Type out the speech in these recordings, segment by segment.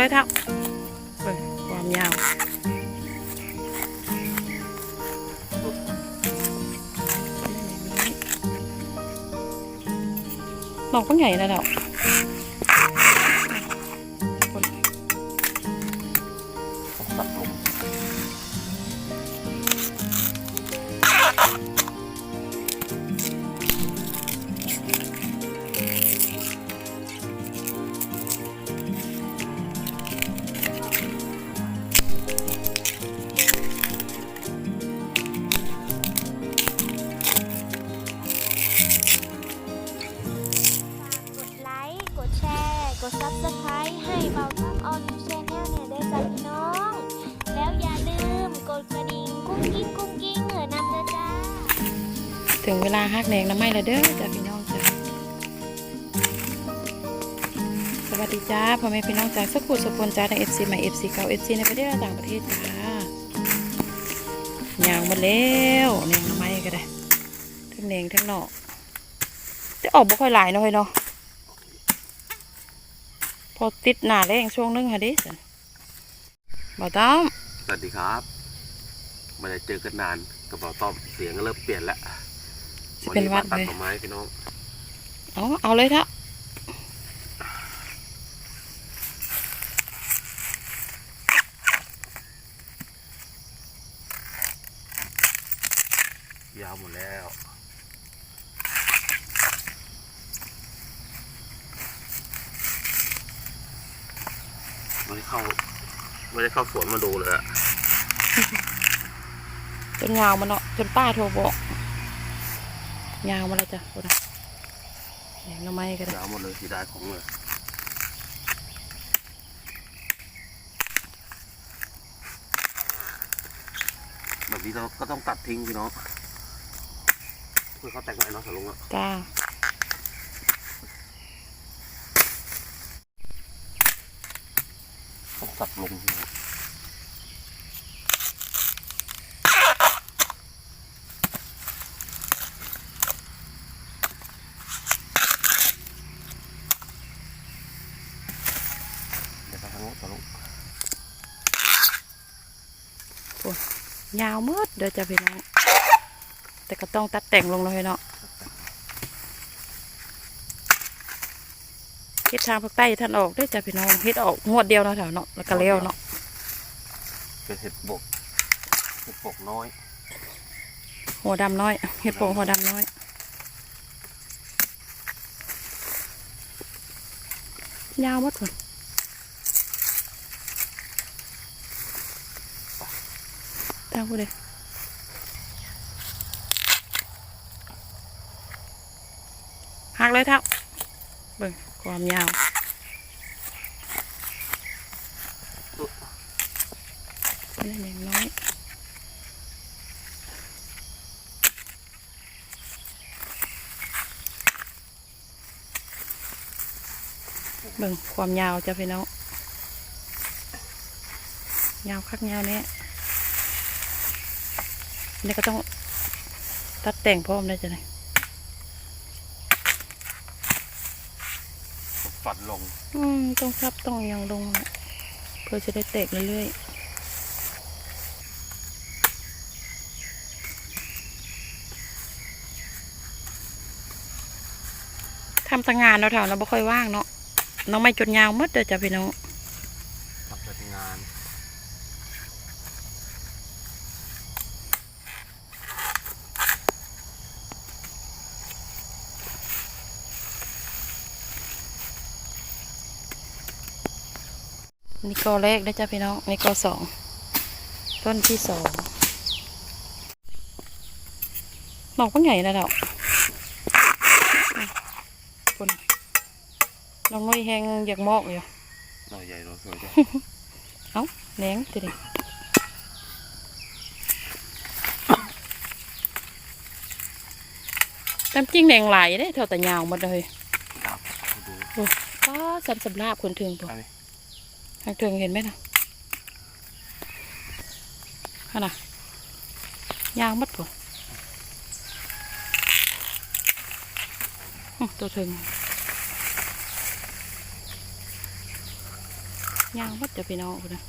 เลยเท่าเบิ่งความยาวดอกก็ใหญ่แล้วเนา กุ้งกิ้งกุ้งกิ้งเหอะนำเด้อจ้าถึงเวลาฮักแดงน้ำไม้แล้วเด้อจ้าพี่น้องจ้าสวัสดีจ้าพ่อแม่พี่น้องจากสกุลสกุลจ้าในเอฟซีใหม่เอฟซีเก่าเอฟซีในประเทศและต่างประเทศจ้ายางหมาแล้วแนงน้ำไม้ก็ได้ทั้งแนงทั้งนอกแต่ออกบ่ค่อยหลายเนาะเฮ้ยเนาะพอติดหน้าแรงช่วงนึงค่ะดิสันบ่ต้องสวัสดีครับ ไมาได้เจอกันนานกระเป๋าต้อมเสียงก็เริ่มเปลี่ยนแล้วจะเป็นหวัดตัดเลยต้นไม้พี่น้องเอาเอาเลยเถอะยาวหมดแล้วไม่ได้เข้า ไม่ได้เข้าสวนมาดูเลยอะ จนยาวมาเนาะจนป้าโทรบอกยาวมาแล้วจ้ะคนนะแดงน้ำไม้ก็ได้ยาวหมดเลยสีดายของเลยแบบนี้เราก็ต้องตัดทิ้งพี่น้องเพื่อเขาแต่งใหม่เนาะสลุงอะจ้าต้องตัดลงพี่น้องเดี๋ยวไปทางโน้นสลุง ยาวมืดเดี๋ยวจะพี่น้อง แต่ก็ต้องตัดแต่งลงเลยเนาะเฮ็ดทางภาคใต้ท่านออกได้อจ้ะพี่น้องเฮ็ดออกงวดเดียวเนาะแถวเนาะแล้วก็เลี้ยวเนาะเป็นเห็ดบกเห็ดบกน้อย หัวดำน้อยเฮ็ดโป่งหัวดำน้อยยาวหมดเลยตามกูเลย หักเลยเท่าเบิ่งความยาวนี่เล็กน้อยเบิ่งความยาวจะพี่น้องยาวคักยาวเนี่ย นี่ก็ต้องตัดแต่งพร้อมได้จ้ะเนี่ยฝันลง อืม ต้องซับต้องยางลงน่ะเพื่อจะได้แตกเรื่อยๆทำตั้งงานเราะแถวเราไม่ค่อยว่างเนาะน้องไม่จนยาวหมดเด้อจ้ะพี่น้อง ทำเป็นงาน นี่กอแรกนะจ๊ะพี่น้องนี่กอสองต้นที่สองดอกก็ใหญ่นะดอกคนน้องน้อยแหงอยากมอกอยู่หน่อยใหญ่หน่อยสวยจ้ะแหนงจะดิตามจริงแหนงหลายเด้เท่าแต่ยาวหมดเลยครับดูป้าสันสำลาบคนถึงตัวอันนี้ ทางถึงเห็นไหมนะฮะน่ะยาวหมัดผมตัวถึงยางวัดจะพี่น้องคุณนะ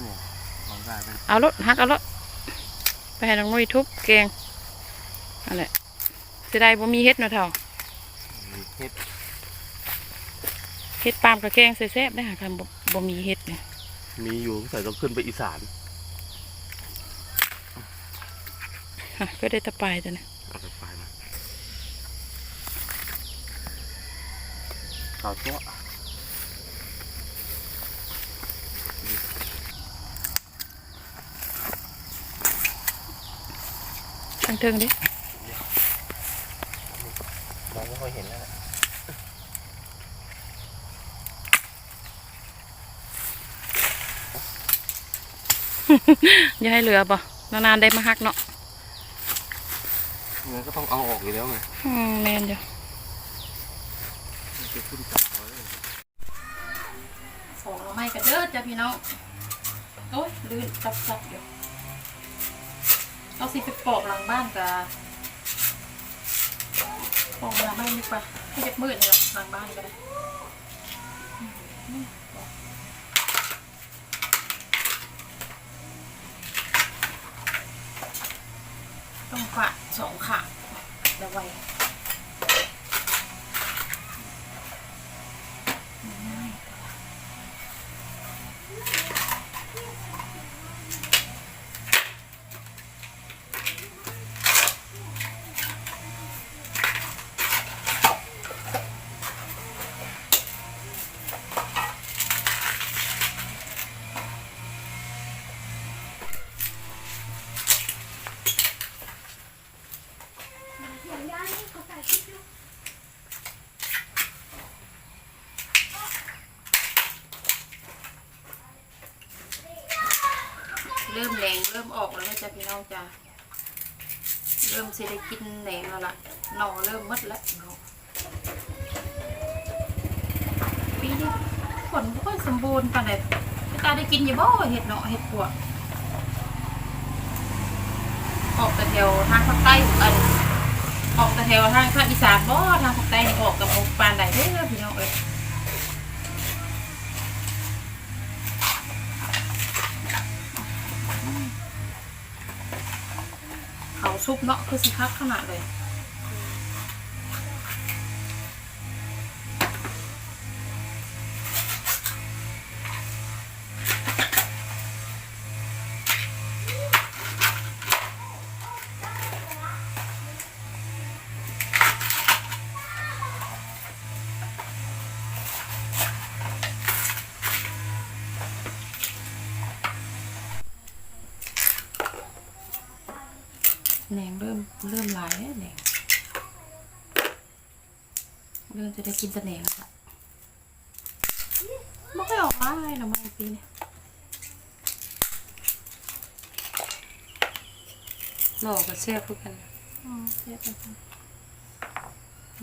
เนี่ยลองได้ไหมเอารถฮักเอารถไปให้น้องนุ้ยทุบแกงนั่นแหละเสียดายบ่มีเฮ็ดเนาะเท่า เห็ดเฮ็ดปาล์มกับแกงแซ่บๆได้หากันบ่บ่มีเฮ็ดเนี่ยมีอยู่ใส่ต้องขึ้นไปอีสานฮะก็ได้แตะปลายแต่นะเอาไปไปมาข่าวตัวทั้งเทิงดิ มองไม่ค่อยเห็นแล้วแหละ อย่าให้เหลือบ่นานๆได้มาฮักเนาะงั้นก็ต้องเอาออกอยู่แล้วไงอืมแม่นอยู่มันจะขึ้นตาเลยของเราไม่กระเดิดจ้ะพี่น้องโอ้ยลื่นจับๆอยู่เอาสิไปปอกหลังบ้านกับปอกหลังบ้านดีกว่าให้เด็กมืดเนี่ยหลังบ้านก็ได้ ขะสองขาเดี๋ยวไว้ เริ่มแรงเริ่มออกแล้วนะจ้ะพี่น้องจ้ะเริ่มสิได้กินแหนงแล้วล่ะหน่อเริ่มหมดแล้วเนาะปีนี้ผลไม่ค่อยสมบูรณ์ปานใดพี่ตาได้กินอยู่บ่เห็ดเนาะเห็ดปวกออกแต่แถวทางภาคใต้อัน ออกแต่แถวทางภาคอีสานบ่ทางภาคใต้นี่ออกกับออกปานใดเด้อพี่น้องเอ้ยเขาซุปเนาะคือสิคักขนาดเลย เริ่มเริ่มลายแล้วแหนงเริ่มจะได้กินแต่แหนงแล้วล่ะไม่ค่อยออกมาเลยนะมันปีนี้หล่อกับแซ่บพวกกันอ๋อแซ่บกัน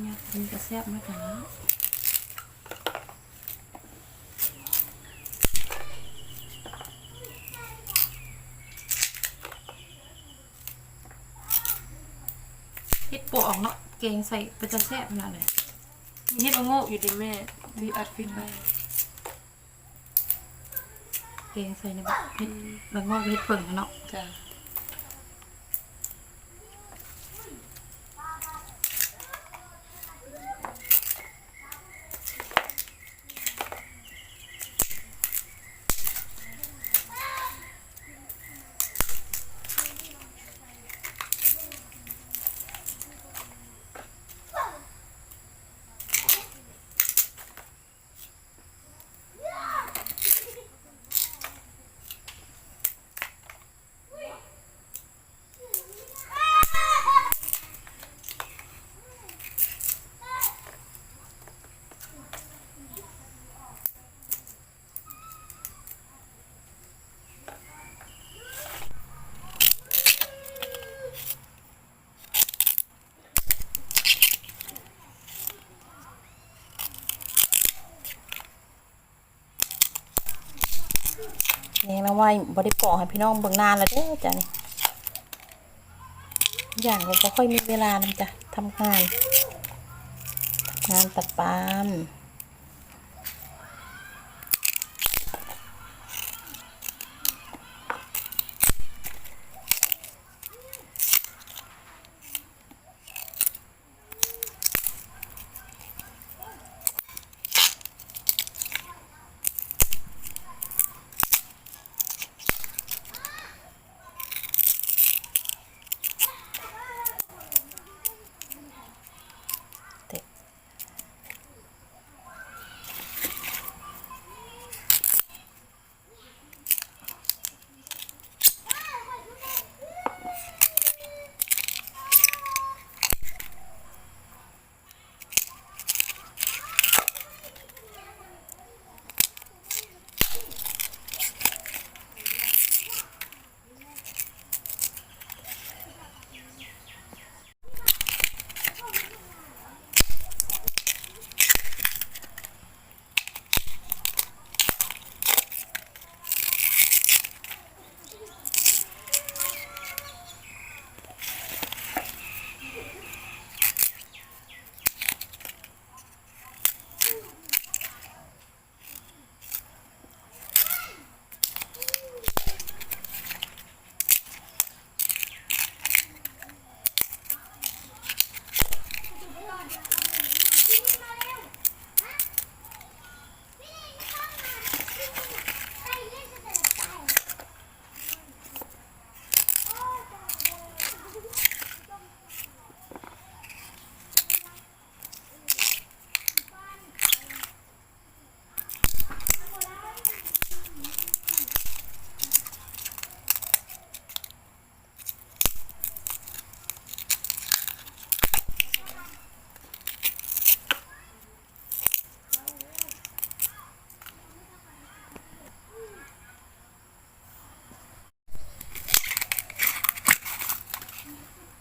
เนี่ยมันก็แซ่บมากนะ ฮ็ดปวกออกเนาะเกงใส่เป็นจะแซ่บขนาดเลยมีเฮ็ดโง่อยู่ดิแม่ที่อัดฟิตไว้เกงใส่ในแบบเฮ็ดแล้วงอกเฮ็ดเพิ่งนะเนาะจ้ะ แหนงนะ ไว้บริปอกให้พี่น้องเบิ่งนานแล้วเด้อจ้ะนี่อย่างก็ค่อยมีเวลานำจ้ะทำงาน งานตัดปาล์ม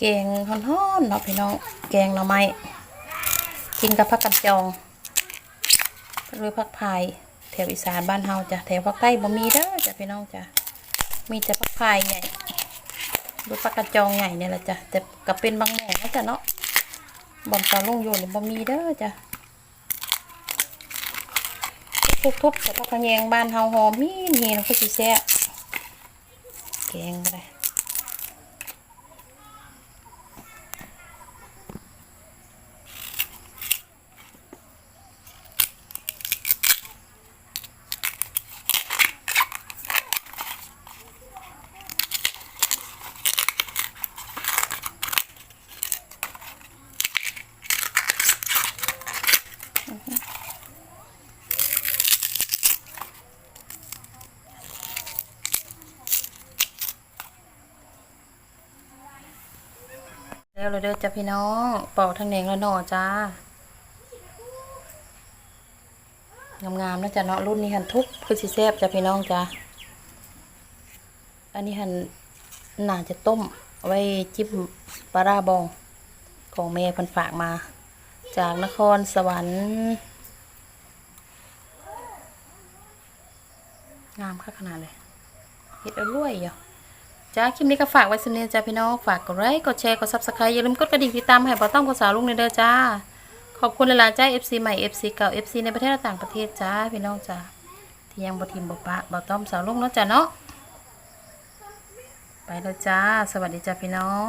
กงฮ้อนๆเนาะพี่น้องแกงหน่อไม้กินกับผักกันจองหรือผักพายแถวอีสานบ้านเฮาจ้ะแถวภาคใต้บ่มีเด้อจ้ะพี่น้องจ้ะมีแต่ผักพายใหญ่หรือผักกันจองใหญ่เนี่ยแหละจ้ะแต่ก็เป็นบางแหน่งนะจ้ะเนาะบ่อนตอนลงอยู่นี่บ่มีเด้อจ้ะทุบๆแต่ผักกระแยงบ้านเฮาหอมมีนี่มันก็สิแซ่แกงได้ แล้วเลยเด้อจ้ะพี่น้องปอกทางแหนงแล้วหน่อจ้างามๆนะจ้ะเนาะรุ่นนี้หันทุกคือสิแซ่บจ้ะพี่น้องจ้ะอันนี้หันน่าจะต้มไว้จิ้มปลาราบองของแม่พันฝากมา จากนครสวรรค์งามค่ะขนาดเลยเห็ดเอารวยอยู่ จ้าคลิปนี้ก็ฝากไว้สำเนียงจ้าพี่น้องฝากกดไลค์กดแชร์กดซับสไครต์อย่าลืมกดกระดิ่งติดตามให้บ่ต้องกดสาวลุงในเด้อจ้า ขอบคุณหลายๆจ้า FC ใหม่ FC เก่า FC ในประเทศและต่างประเทศจ้าพี่น้องจ้าที่ยังบ่ทิมบ่ปะบ่ต้อมสาวลุงเนาะจ้าเนาะไปแล้วจ้า สวัสดีจ้าพี่น้อง